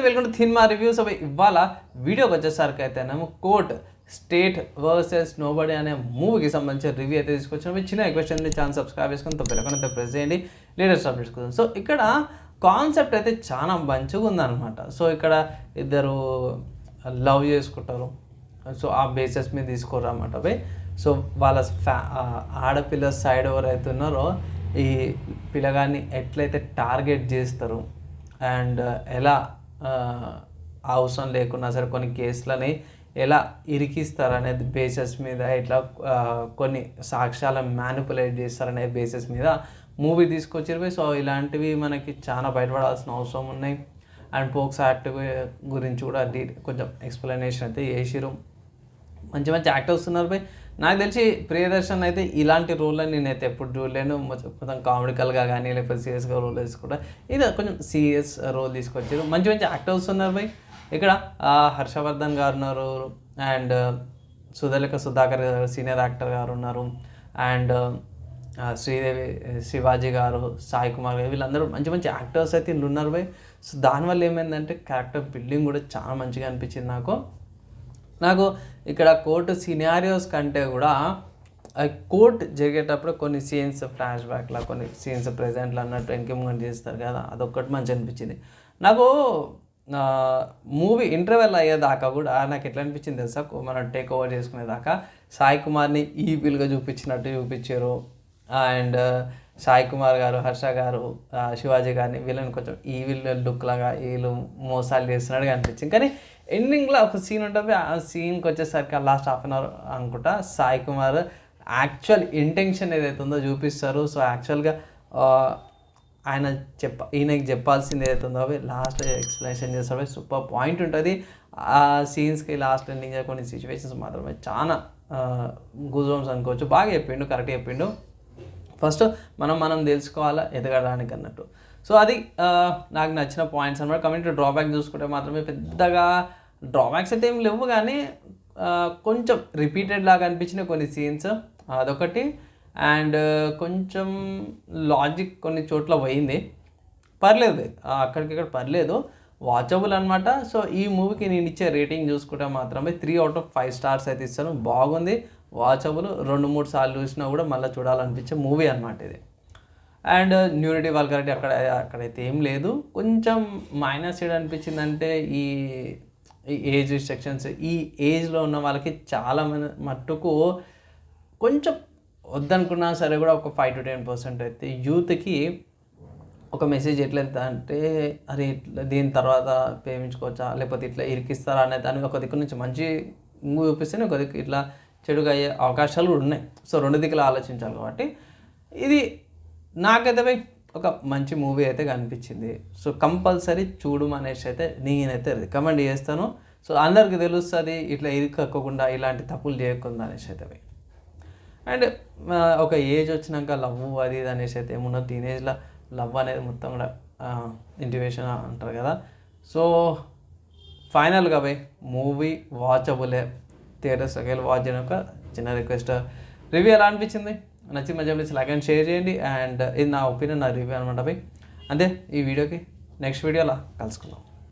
Welcome to cinema reviews. అవి ఇవాళ వీడియోకి వచ్చేసరికి అయితేనేమో కోర్ట్ స్టేట్ వర్సెస్ నోబడి అనే మూవీకి సంబంధించిన రివ్యూ అయితే తీసుకొచ్చిన చిన్న క్వశ్చన్ ఛానల్ సబ్స్క్రైబ్ చేసుకుని తప్పకుండా ప్రెస్ చేయండి. లేటెస్ట్ అప్డేట్స్ కోసం. సో ఇక్కడ కాన్సెప్ట్ అయితే చాలా మంచిగా ఉందన్నమాట. సో ఇక్కడ ఇద్దరు లవ్ చేసుకుంటారు. సో ఆ బేసెస్ మీద తీసుకోరు అవి సో వాళ్ళ ఫ్యా ఆడపిల్ల సైడ్ ఎవరైతే ఉన్నారో ఈ పిల్లగాన్ని ఎట్లయితే టార్గెట్ చేస్తారు అండ్ ఎలా అవసరం లేకున్నా సరే కొన్ని కేసులని ఎలా ఇరికిస్తారు అనేది బేసెస్ మీద ఇట్లా కొన్ని సాక్ష్యాలను మ్యానిపులేట్ చేస్తారనే బేసెస్ మీద మూవీ తీసుకొచ్చారు సో ఇలాంటివి మనకి చాలా బయటపడాల్సిన అవసరం ఉన్నాయి. అండ్ పోక్స్ యాక్ట్ గురించి కూడా డీ కొంచెం ఎక్స్ప్లెనేషన్ అయితే చేసిరు మంచి మంచి యాక్టర్స్ ఉన్నారు బై నాకు తెలిసి ప్రియదర్శన్ అయితే ఇలాంటి రోల్లో నేనైతే ఎప్పుడు చూడలేను. మొత్తం కామెడికల్గా కానీ లేకపోతే సీరియస్గా రోల్ తీసుకుంటా ఇది కొంచెం సీరియస్ రోల్ తీసుకొచ్చారు. మంచి మంచి యాక్టర్స్ ఉన్నారు బై ఇక్కడ హర్షవర్ధన్ గారు ఉన్నారు. అండ్ సుధలిక సుధాకర్ గారు సీనియర్ యాక్టర్ గారు ఉన్నారు. అండ్ శ్రీదేవి శివాజీ గారు సాయి కుమార్ గారు వీళ్ళందరూ మంచి మంచి యాక్టర్స్ అయితే వీళ్ళు ఉన్నారు బై సో దానివల్ల ఏమైందంటే క్యారెక్టర్ బిల్డింగ్ కూడా చాలా మంచిగా అనిపించింది నాకు. నాకు ఇక్కడ కోర్టు సినారియోస్ కంటే కూడా కోర్ట్ జరిగేటప్పుడు కొన్ని సీన్స్ ఫ్లాష్ బ్యాక్లా కొన్ని సీన్స్ ప్రెజెంట్లు అన్నట్టు ఎంకేమెంట్ చేస్తారు కదా అదొక్కటి మంచి అనిపించింది. నాకు మూవీ ఇంటర్వెల్ అయ్యేదాకా కూడా నాకు ఎట్లా అనిపించింది తెలుసా? మనం టేక్ ఓవర్ చేసుకునేదాకా సాయి కుమార్ని ఈవిల్గా చూపించినట్టు చూపించారు. అండ్ సాయి కుమార్ గారు హర్ష గారు శివాజీ గారిని వీళ్ళని కొంచెం ఈ వీళ్ళు లుక్ లాగా వీళ్ళు మోసాలు చేస్తున్నట్టుగా అనిపించింది. కానీ ఎండింగ్లో ఒక సీన్ ఉంటుంది. ఆ సీన్కి వచ్చేసరికి లాస్ట్ హాఫ్ అన్ అవర్ అనుకుంటా సాయి కుమార్ యాక్చువల్ ఇంటెన్షన్ ఏదైతే ఉందో చూపిస్తారు. సో యాక్చువల్గా ఆయన చెప్ప ఈయనకి చెప్పాల్సింది ఏదైతే ఉందో అవి లాస్ట్ ఎక్స్ప్లెనేషన్ చేస్తారు. సూపర్ పాయింట్ ఉంటుంది. ఆ సీన్స్కి లాస్ట్ ఎండింగ్ కొన్ని సిచ్యువేషన్స్ మాత్రమే చాలా గుజోమ్స్ అనుకోవచ్చు. బాగా చెప్పిండు కరెక్ట్ చెప్పిండు. ఫస్ట్ మనం మనం తెలుసుకోవాలా ఎదగడానికి అన్నట్టు. సో అది నాకు నచ్చిన పాయింట్స్ అనమాట కమ్యూనిటీ డ్రాబ్యాక్ చూసుకుంటే మాత్రమే పెద్దగా డ్రాబ్యాక్స్ అయితే ఏం లేవు కానీ కొంచెం రిపీటెడ్ లాగా అనిపించిన కొన్ని సీన్స్ అదొకటి. అండ్ కొంచెం లాజిక్ కొన్ని చోట్ల పోయింది. పర్లేదు అక్కడికిక్కడ పర్లేదు. వాచబుల్ అనమాట సో ఈ మూవీకి నేను ఇచ్చే రేటింగ్ చూసుకుంటే మాత్రమే three out of five stars అయితే ఇస్తాను. బాగుంది. వాచబుల్ రెండు మూడు సార్లు చూసినా కూడా మళ్ళీ చూడాలనిపించే మూవీ అనమాట ఇది. అండ్ న్యూరిటీ వల్గారిటీ అక్కడ అక్కడైతే ఏం లేదు. కొంచెం మైనస్ ఏడు అనిపించిందంటే ఈ ఈ ఏజ్ రిస్ట్రిక్షన్స్ ఈ ఏజ్లో ఉన్న వాళ్ళకి చాలా మట్టుకు కొంచెం వద్దనుకున్నా సరే కూడా ఒక ఫైవ్ టు టెన్ పర్సెంట్ అయితే యూత్కి ఒక మెసేజ్ ఎట్లా వెళ్తా అంటే అరే ఇట్లా దీని తర్వాత ప్రేమించుకోవచ్చా? లేకపోతే ఇట్లా ఇరికిస్తారా? అనే దానికి ఒక దిక్కు నుంచి మంచి మూవీ చూపిస్తేనే ఒక దిక్కు ఇట్లా చెడుగా అయ్యే అవకాశాలు కూడా ఉన్నాయి. సో రెండు దిక్కులు ఆలోచించాలి కాబట్టి ఇది నాకైతే ఒక మంచి మూవీ అయితే కనిపించింది. సో కంపల్సరీ చూడు అయితే నేనైతే రికమెండ్ చేస్తాను. సో అందరికీ తెలుస్తుంది ఇట్లా ఇరుక్కోకుండా ఇలాంటి తప్పులు చేయకుండా అనేసి అయితే. అండ్ ఒక ఏజ్ వచ్చినాక లవ్ అది ఇది అనేసి అయితే ఏమున్నది టీనేజ్లో లవ్ అనేది మొత్తం కూడా ఇంటివేషన్ అంటారు కదా. సో ఫైనల్గా పోయి మూవీ వాచబులే. థియేటర్స్ వెళ్ళి వాచ్ చేయడం ఒక చిన్న రిక్వెస్ట్. రివ్యూ ఎలా అనిపించింది? నచ్చి మధ్య ప్లీజ్ లైక్ అండ్ షేర్ చేయండి. అండ్ ఇది నా ఒపీనియన్ నా రివ్యూ అనమాట అంతే ఈ వీడియోకి నెక్స్ట్ వీడియోలో కలుసుకుందాం.